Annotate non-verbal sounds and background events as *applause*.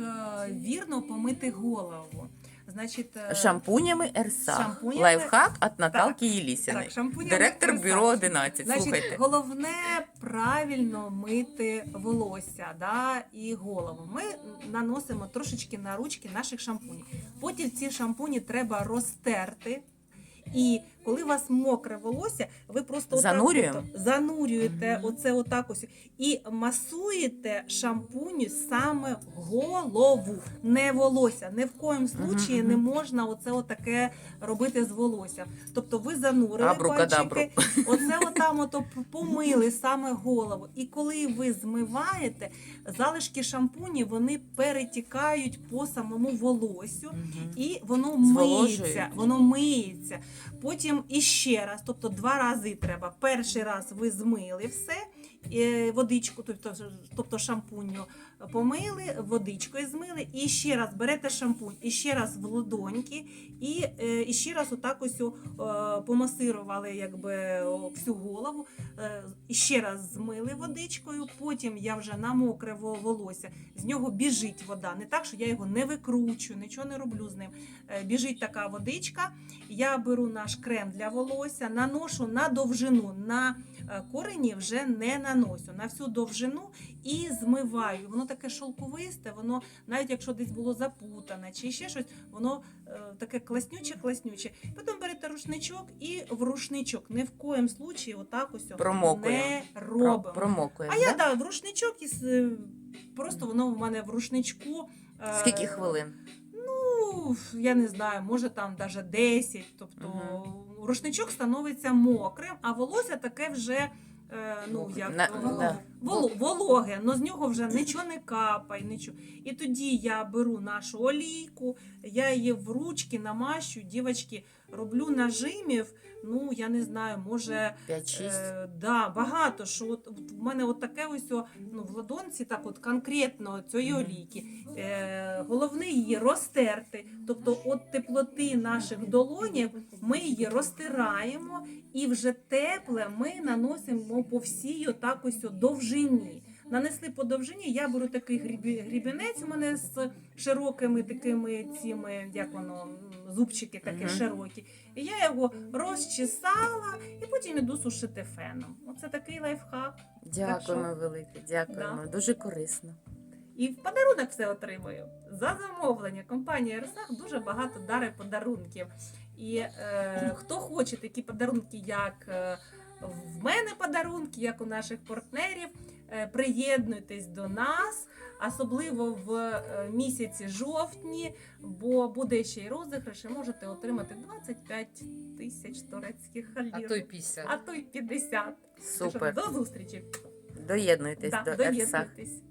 е, вірно помити голову. Значить, е, Шампунями Ерса. Шампунями- Лайфхак від Наталки Єлісіної. Директор бюро 11. Значить, Слухайте. головне правильно мити волосся да, і голову. Ми наносимо трошечки на ручки наших шампунів. Потім ці шампуні треба розтерти. І коли у вас мокре волосся, ви просто отак Занурюємо? от занурюєте Мгм. оце отак ось і масуєте шампуню саме голову, не волосся. Ні в коєму случаї мгм. не можна оце отаке робити з волоссям. Тобто ви занурили Абрукадабру. пальчики, Оце *laughs* отам ото помили саме голову. І коли ви змиваєте, залишки шампуні вони перетікають по самому волосю. Мгм. І воно миється, воно миється. Потім іще раз, тобто два рази треба. Перший раз ви змили все, водичку, тобто, тобто шампуню помили, водичкою змили, і ще раз берете шампунь, і ще раз в ладоньки, і, е, і ще раз отак ось е, помасирували якби, всю голову, е, і ще раз змили водичкою, потім я вже на мокре волосся, з нього біжить вода. Не так, що я його не викручую, нічого не роблю з ним. Е, Біжить така водичка. Я беру наш крем для волосся, наношу на довжину, на е, корені вже не наношу, на всю довжину і змиваю. Воно таке шовковисте, воно навіть якщо десь було запутане чи ще щось, воно е, таке класнюче, класнюче. Потім берете рушничок і в рушничок. Ні в коєм случаї отак ось не робимо. Промокуємо. А я да? в рушничок і просто воно в мене в рушничку. е, Скільки хвилин? Ну, я не знаю, може там даже 10. Тобто рушничок становиться мокрим, а волосся таке вже. е, Ну, як На- да. Воло- вологе, але з нього вже нічого не капає. Нічого. І тоді я беру нашу олійку, я її в ручки намащу, дівчатки, роблю нажимів. Ну, я не знаю, може 5-6. Е, да, багато. Що от, от в мене от таке ось о, ну, в ладонці, так от конкретно цієї олійки. Е, головне її розтерти. Тобто от теплоти наших долонів ми її розтираємо і вже тепле ми наносимо по всій отак ось о довжині. Нанесли по довжині, я беру такий грібі- грібінець у мене з широкими такими цими, як воно, зубчики такі Мгм. широкі. І я його розчесала і потім іду сушити феном. Оце такий лайфхак. Дякуємо велике, дякуємо. Дуже корисно. І в подарунок все отримую. За замовлення компанія Ерсах дуже багато дарить подарунків. І е, хто хоче такі подарунки, як е, в мене подарунки, як у наших партнерів, е, приєднуйтесь до нас, особливо в е, місяці жовтні, бо буде ще й розіграш, і можете отримати 25 тисяч турецьких А то й 50. а то й 50. Супер. До зустрічі. Доєднуйтесь Да, до доєднуйтесь.